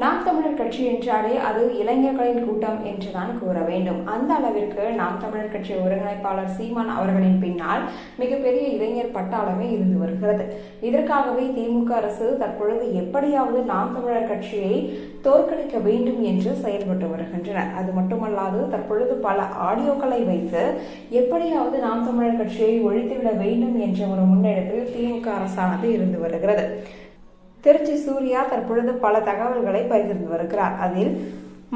நாம் தமிழர் கட்சி என்றாலே அது இளைஞர்களின் கூட்டம் என்றுதான் கூற வேண்டும். அந்த அளவிற்கு நாம் தமிழர் கட்சி ஒருங்கிணைப்பாளர் சீமான் அவர்களின் பின்னால் மிகப்பெரிய இளைஞர் பட்டாளமே இருந்து வருகிறது. இதற்காகவே திமுக அரசு தற்பொழுது எப்படியாவது நாம் தமிழர் கட்சியை தோற்கடிக்க வேண்டும் என்று செயல்பட்டு வருகின்றனர். அது மட்டுமல்லாது தற்பொழுது பல ஆடியோக்களை வைத்து எப்படியாவது நாம் தமிழர் கட்சியை ஒழித்துவிட வேண்டும் என்ற ஒரு முன்னெடுப்பில் திமுக அரசானது இருந்து வருகிறது. திருச்சி சூர்யா தற்பொழுது பல தகவல்களை பகிர்ந்து வருகிறார். அதில்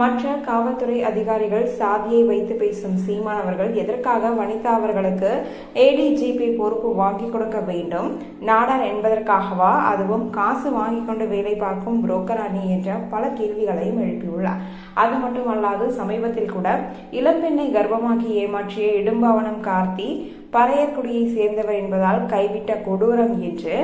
மற்ற காவல்துறை அதிகாரிகள் சாதியை வைத்து பேசும் சீமான் அவர்கள் எதற்காக வனிதா அவர்களுக்கு ஏடிஜிபி பொறுப்பு வாங்கி கொடுக்க வேண்டும்? நாடார் என்பதற்காகவா? அதுவும் காசு வாங்கி கொண்டு வேலை பார்க்கும் புரோக்கர் அணி என்ற பல கேள்விகளையும் எழுப்பியுள்ளார். அது மட்டுமல்லாது சமீபத்தில் கூட இளம்பெண்ணை கர்ப்பமாக்கி ஏமாற்றிய இடும்பவனம் கார்த்தி பறையர்குடியை சேர்ந்தவர் என்பதால் கைவிட்ட கொடூரம் என்று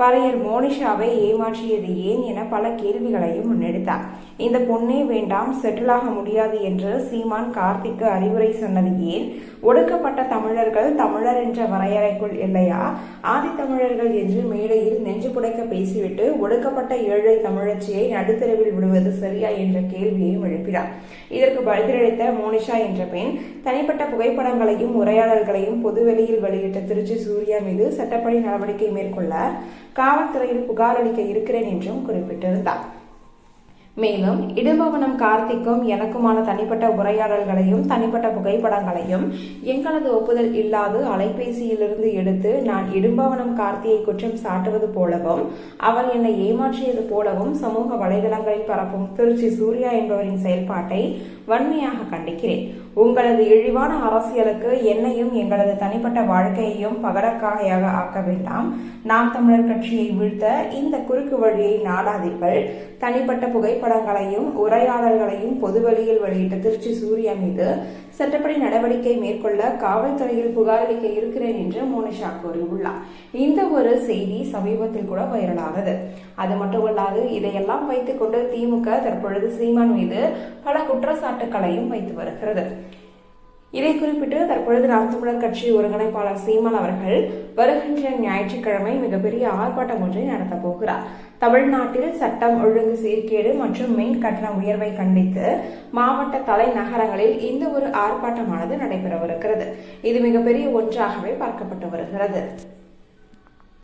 பறையர் மோனிஷாவை ஏமாற்றியது ஏன் என பல கேள்விகளையும் முன்னெடுத்தார். இந்த பொண்ணே வேண்டாம் செட்டிலாக முடியாது என்று சீமான் கார்த்திக்கு அறிவுரை சொன்னது ஏன்? ஒடுக்கப்பட்ட தமிழர்கள் தமிழர் என்ற வரையறைக்குள் இல்லையா? ஆதித்தமிழர்கள் என்று மேடையில் நெஞ்சு புடைக்க பேசிவிட்டு ஒடுக்கப்பட்ட ஏழை தமிழச்சியை நடுத்தரவில் விடுவது சரியா என்ற கேள்வியையும் எழுப்பினார். இதற்கு பதிலளித்த மோனிஷா என்ற பெண் தனிப்பட்ட புகைப்படங்களையும் உரையாடல்களையும் பொதுவெளியில் வெளியிட்ட திருச்சி சூர்யா மீது சட்டப்படி நடவடிக்கை மேற்கொள்ள காவல்துறையில் புகார் அளிக்க இருக்கிறேன் என்றும் குறிப்பிட்டிருந்தார். மேலும் இடும்பவனம் கார்த்திக்கும் எனக்குமான தனிப்பட்ட உரையாடல்களையும் தனிப்பட்ட புகைப்படங்களையும் எங்களது ஒப்புதல் இல்லாது அலைபேசியிலிருந்து எடுத்து நான் இடும்பவனம் கார்த்தியை குற்றம் சாட்டுவது போலவும் அவர் என்னை ஏமாற்றியது போலவும் சமூக வலைதளங்களில் பரப்பும் திருச்சி சூர்யா என்பவரின் செயல்பாட்டை வன்மையாக கண்டிக்கிறேன். உங்களது இழிவான அரசியலுக்கு என்னையும் எங்களது தனிப்பட்ட வாழ்க்கையையும் பகடக்காகையாக ஆக்க வேண்டாம். நாம் தமிழர் கட்சியை வீழ்த்த இந்த குறுக்கு வழியை நாடாதீர்கள். தனிப்பட்ட புகைப்பட புகைப்படங்களையும் உரையாடல்களையும் பொதுவெளியில் வெளியிட்ட திருச்சி சூர்யா மீது சட்டப்படி நடவடிக்கை மேற்கொள்ள காவல்துறையில் புகாரளிக்க இருக்கிறேன் என்று மோனிஷா கூறியுள்ளார். இந்த ஒரு செய்தி சமீபத்தில் கூட வைரலானது. அது மட்டுமல்லாது இதையெல்லாம் வைத்துக் கொண்டு திமுக தற்பொழுது சீமான் மீது பல குற்றச்சாட்டுகளையும் வைத்து வருகிறது. இதை குறிப்பிட்டு தற்பொழுது நாம் தமிழர் கட்சி ஒருங்கிணைப்பாளர் சீமான் அவர்கள் வருகின்ற ஞாயிற்றுக்கிழமை மிகப்பெரிய ஆர்ப்பாட்டம் ஒன்றை நடத்தப் போகிறார். தமிழ்நாட்டில் சட்டம் ஒழுங்கு சீர்கேடு மற்றும் மின் கட்டண உயர்வை கண்டித்து மாவட்ட தலைநகரங்களில் இந்த ஒரு ஆர்ப்பாட்டமானது நடைபெறவிருக்கிறது. இது மிகப்பெரிய ஒன்றாகவே பார்க்கப்பட்டு வருகிறது.